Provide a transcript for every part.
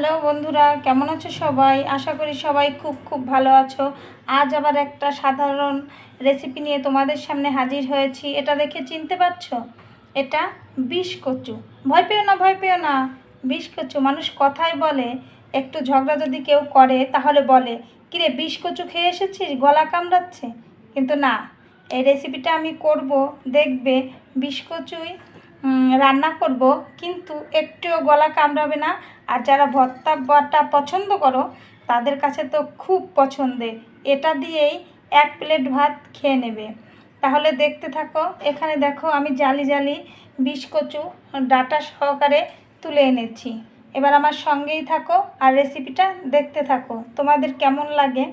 Hello বন্ধুরা, কেমন আছো সবাই? আশা করি সবাই খুব খুব ভালো আছো। আজ আবার একটা সাধারণ রেসিপি নিয়ে তোমাদের সামনে হাজির হয়েছি। এটা দেখে চিনতে পারছ? এটা বিষ কচু। ভয় পেও না, ভয় পেও না। বিষ কচু, মানুষ কথাই বলে, একটু ঝগড়া যদি কেউ করে তাহলে বলে, কিরে, বিষ কচু খেয়ে এসেছিস? গলা কামড়াচ্ছে? কিন্তু না, এই রেসিপিটা আমি করব। দেখবে বিষ কচুই রান্না করব, কিন্তু একটুও গলা কামড়াবে না। আর যারা ভর্তা বাটা পছন্দ করো, তাদের কাছে তো খুব পছন্দের। এটা দিয়েই এক প্লেট ভাত খেয়ে নেবে। তাহলে দেখতে থাকো, এখানে দেখো আমি জালি জালি বিষ কচু ডাটা সহকারে তুলে এনেছি। এবার আমার সঙ্গেই থাকো আর রেসিপিটা দেখতে থাকো, তোমাদের কেমন লাগে?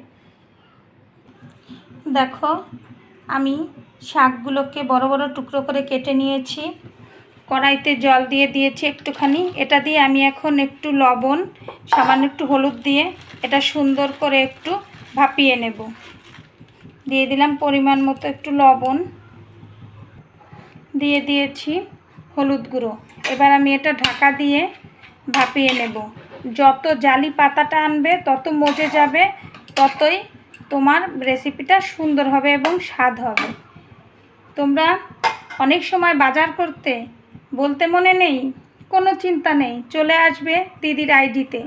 দেখো, আমি শাকগুলোকে বড় বড় টুকরো করে কেটে নিয়েছি। কড়াইতে জল দিয়ে দিয়েছি একটুখানি। এটা দিয়ে আমি এখন একটু লবণ, সামান্য একটু হলুদ দিয়ে এটা সুন্দর করে একটু ভাপিয়ে নেব। দিয়ে দিলাম পরিমাণ মতো একটু লবণ। দিয়ে দিয়েছি হলুদ গুঁড়ো। এবার আমি এটা ঢাকা দিয়ে ভাপিয়ে নেব। যত জালি পাতাটা আনবে, তত মজে যাবে, ততই তোমার রেসিপিটা সুন্দর হবে এবং স্বাদ হবে। তোমরা অনেক সময় বাজার করতে বলতে মনে নেই? কোনো চিন্তা নেই। চলে আসবে দিদির আইডিতে।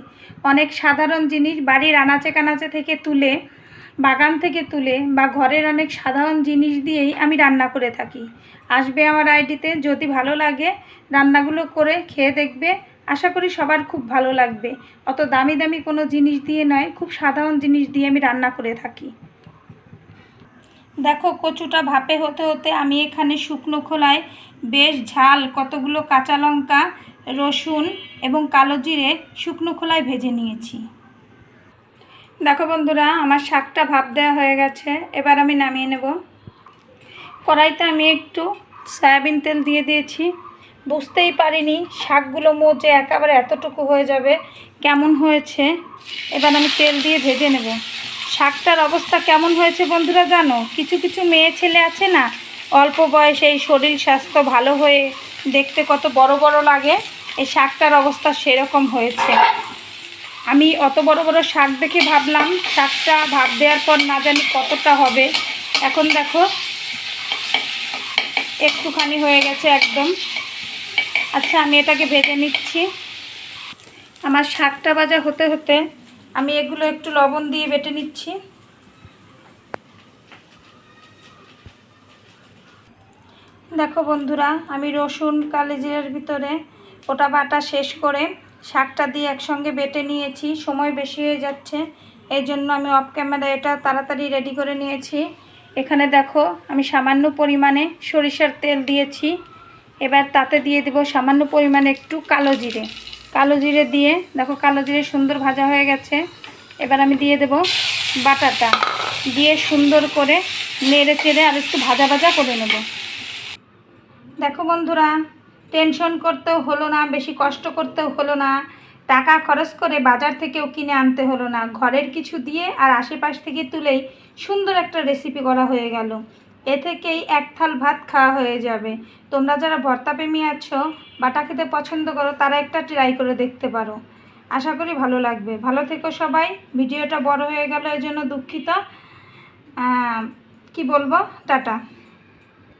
অনেক সাধারণ জিনিস বাড়ির আনাচে কানাচে থেকে তুলে, বাগান থেকে তুলে বা ঘরের অনেক সাধারণ জিনিস দিয়েই আমি রান্না করে থাকি। আসবে আমার আইডিতে, যদি ভালো লাগে রান্নাগুলো করে খেয়ে দেখবে। আশা করি সবার খুব ভালো লাগবে। অত দামি দামি কোনো জিনিস দিয়ে নয়, খুব সাধারণ জিনিস দিয়ে আমি রান্না করে থাকি। দেখো, কচুটা ভাপে হতে হতে আমি এখানে শুকনো খোলায় বেশ ঝাল কতগুলো কাঁচা লঙ্কা, রসুন এবং কালো জিরে শুকনো খোলায় ভেজে নিয়েছি। দেখো বন্ধুরা, আমার শাকটা ভাপ দেওয়া হয়ে গেছে, এবার আমি নামিয়ে নেব। কড়াইতে আমি একটু সয়াবিন তেল দিয়ে দিয়েছি। বুঝতেই পারিনি শাকগুলো মজে একেবারে এতটুকু হয়ে যাবে, কেমন হয়েছে। এবার আমি তেল দিয়ে ভেজে নেব। শাকটার অবস্থা কেমন হয়েছে বন্ধুরা জানো? কিছু কিছু মেয়ে ছেলে আছে না, অল্প বয়সে এই শরীর স্বাস্থ্য ভালো হয়ে দেখতে কত বড় বড় লাগে, এই শাকটার অবস্থা সেরকম হয়েছে। আমি অত বড় বড় শাক দেখে ভাবলাম, শাকটা ভাব দেওয়ার পর না জানি কতটা হবে। এখন দেখো, একটুখানি হয়ে গেছে একদম। আচ্ছা আমি এটাকে ভেজে নিচ্ছি। আমার শাকটা ভাজা হতে হতে আমি এগুলো একটু লবণ দিয়ে বেটে নিচ্ছি। দেখো বন্ধুরা, আমি রসুন, কালি জিরের ভিতরে ওটা বাটা শেষ করে শাকটা দিয়ে একসঙ্গে বেটে নিয়েছি। সময় বেশি হয়ে যাচ্ছে, এই জন্য আমি অফ ক্যামেরা এটা তাড়াতাড়ি রেডি করে নিয়েছি। এখানে দেখো, আমি সামান্য পরিমাণে সরিষার তেল দিয়েছি। এবার তাতে দিয়ে দেবো সামান্য পরিমাণে একটু কালো জিরে। কালো জিরে দিয়ে, দেখো কালো জিরে সুন্দর ভাজা হয়ে গেছে। এবার আমি দিয়ে দেব বাটাটা। দিয়ে সুন্দর করে নেড়ে চেড়ে আর একটু ভাজা ভাজা করে নেব। দেখো বন্ধুরা, টেনশন করতেও হলো না, বেশি কষ্ট করতেও হলো না। টাকা খরচ করে বাজার থেকেও কিনে আনতে হলো না। ঘরের কিছু দিয়ে আর আশেপাশ থেকে তুলেই সুন্দর একটা রেসিপি করা হয়ে গেল। এ থেকেই এক থাল ভাত খাওয়া হয়ে যাবে। তোমরা যারা ভর্তাপ্রেমী আছো, বাটা খেতে পছন্দ করো, তারা একটা ট্রাই করে দেখতে পারো। আশা করি ভালো লাগবে। ভালো থেকো সবাই। ভিডিওটা বড় হয়ে গেল জন্য দুঃখিত। কি বলব? টাটা।